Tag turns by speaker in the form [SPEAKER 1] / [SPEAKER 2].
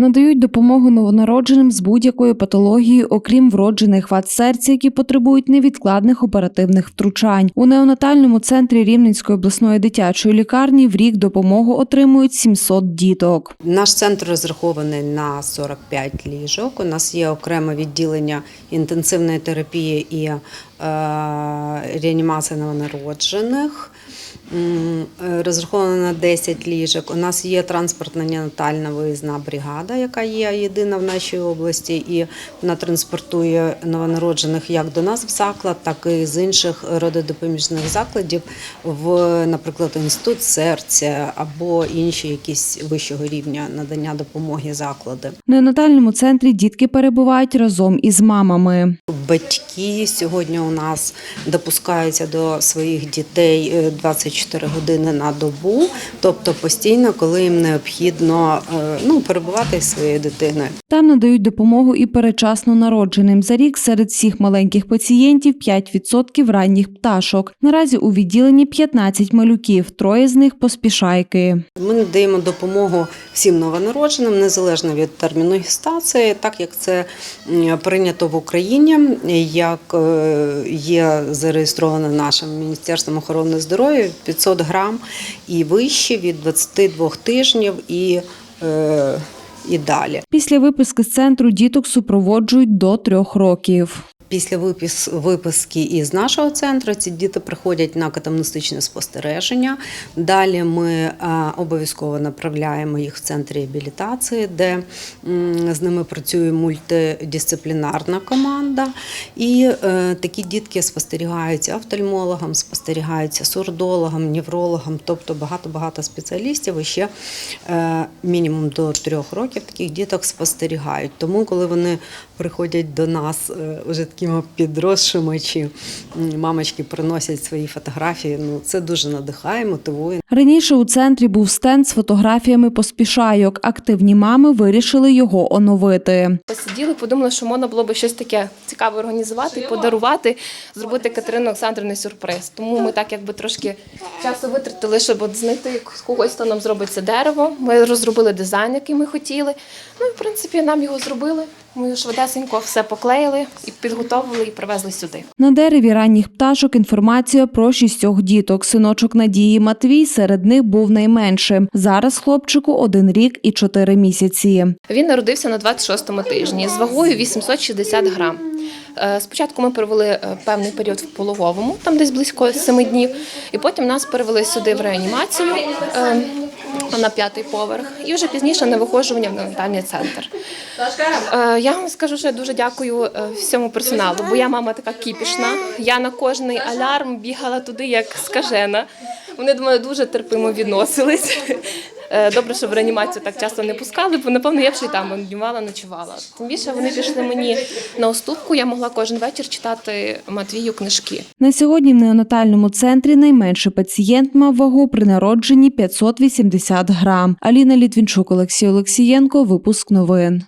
[SPEAKER 1] Надають допомогу новонародженим з будь-якою патологією, окрім вроджених вад серця, які потребують невідкладних оперативних втручань. У неонатальному центрі Рівненської обласної дитячої лікарні в рік допомогу отримують 700 діток.
[SPEAKER 2] Наш центр розрахований на 45 ліжок. У нас є окреме відділення інтенсивної терапії і е, реанімації новонароджених. Е, Розраховано на 10 ліжок. У нас є транспортна неонатальна виїзна бригада, яка є єдина в нашій області, і вона транспортує новонароджених як до нас в заклад, так і з інших рододопоміжних закладів в, наприклад, інститут серця або інші якісь вищого рівня надання допомоги заклади.
[SPEAKER 1] В неонатальному центрі дітки перебувають разом із мамами.
[SPEAKER 2] Батьки сьогодні у нас допускаються до своїх дітей е, 24 години на добу, тобто постійно, коли їм необхідно е, ну, перебувати зі своєю дитиною.
[SPEAKER 1] Там надають допомогу і перечасно народженим. За рік серед всіх маленьких пацієнтів 5% ранніх пташок. Наразі у відділенні 15 малюків, троє з них поспішайки.
[SPEAKER 2] Ми надаємо допомогу всім новонародженим, незалежно від терміну гестації, так як це прийнято в Україні, як е, є зареєстровано нашим Міністерством охорони здоров'я 500 грам і вище від 22 тижнів і, е, і далі.
[SPEAKER 1] Після виписки з центру діток супроводжують до трьох років.
[SPEAKER 2] Після випис, виписки із нашого центру ці діти приходять на катамнестичне спостереження. Далі ми е, обов'язково направляємо їх в центр реабілітації, де з ними працює мультидисциплінарна команда. І е, такі дітки спостерігаються офтальмологом, спостерігаються сурдологом, неврологом, тобто багато-багато спеціалістів. І ще е, мінімум до трьох років таких діток спостерігають. Тому, коли вони приходять до нас вже такими підросшими, чи мамочки приносять свої фотографії, ну це дуже надихає, мотивує.
[SPEAKER 1] Раніше у центрі був стенд з фотографіями поспішайок. Активні мами вирішили його оновити.
[SPEAKER 3] Посиділи, подумали, що можна було б щось таке цікаве організувати, подарувати, зробити Катерину Олександрівну сюрприз. Тому ми так якби трошки часу витратили, щоб от знайти когось, хто нам зробить це дерево. Ми розробили дизайн, який ми хотіли. Ну і в принципі нам його зробили. Ми швидесенько все поклеїли і підготовили і привезли сюди.
[SPEAKER 1] На дереві ранніх пташок інформація про шістьох діток. Синочок Надії Матвій серед них був найменшим. Зараз хлопчику один рік і чотири місяці.
[SPEAKER 3] Він народився на 26-му тижні з вагою 860 грам. Е, Спочатку ми провели е, певний період в пологовому, там десь близько 7 днів, і потім нас перевели сюди в реанімацію е, на п'ятий поверх, і вже пізніше на виходжування в неонатальний центр. Е, Я вам скажу, що я дуже дякую е, всьому персоналу, бо я мама така кіпішна. Я на кожний алярм бігала туди, як скажена. Вони до мене дуже терпимо відносились. Е, Добре, що в реанімацію так часто не пускали, бо напевно я б ще й там днювала, ночувала. Тим більше вони пішли мені на уступку. Я могла кожен вечір читати Матвію книжки.
[SPEAKER 1] На сьогодні в неонатальному центрі найменший пацієнт мав вагу при народженні 580 грам. Аліна Літвінчук, Олексій Олексієнко. Випуск новин.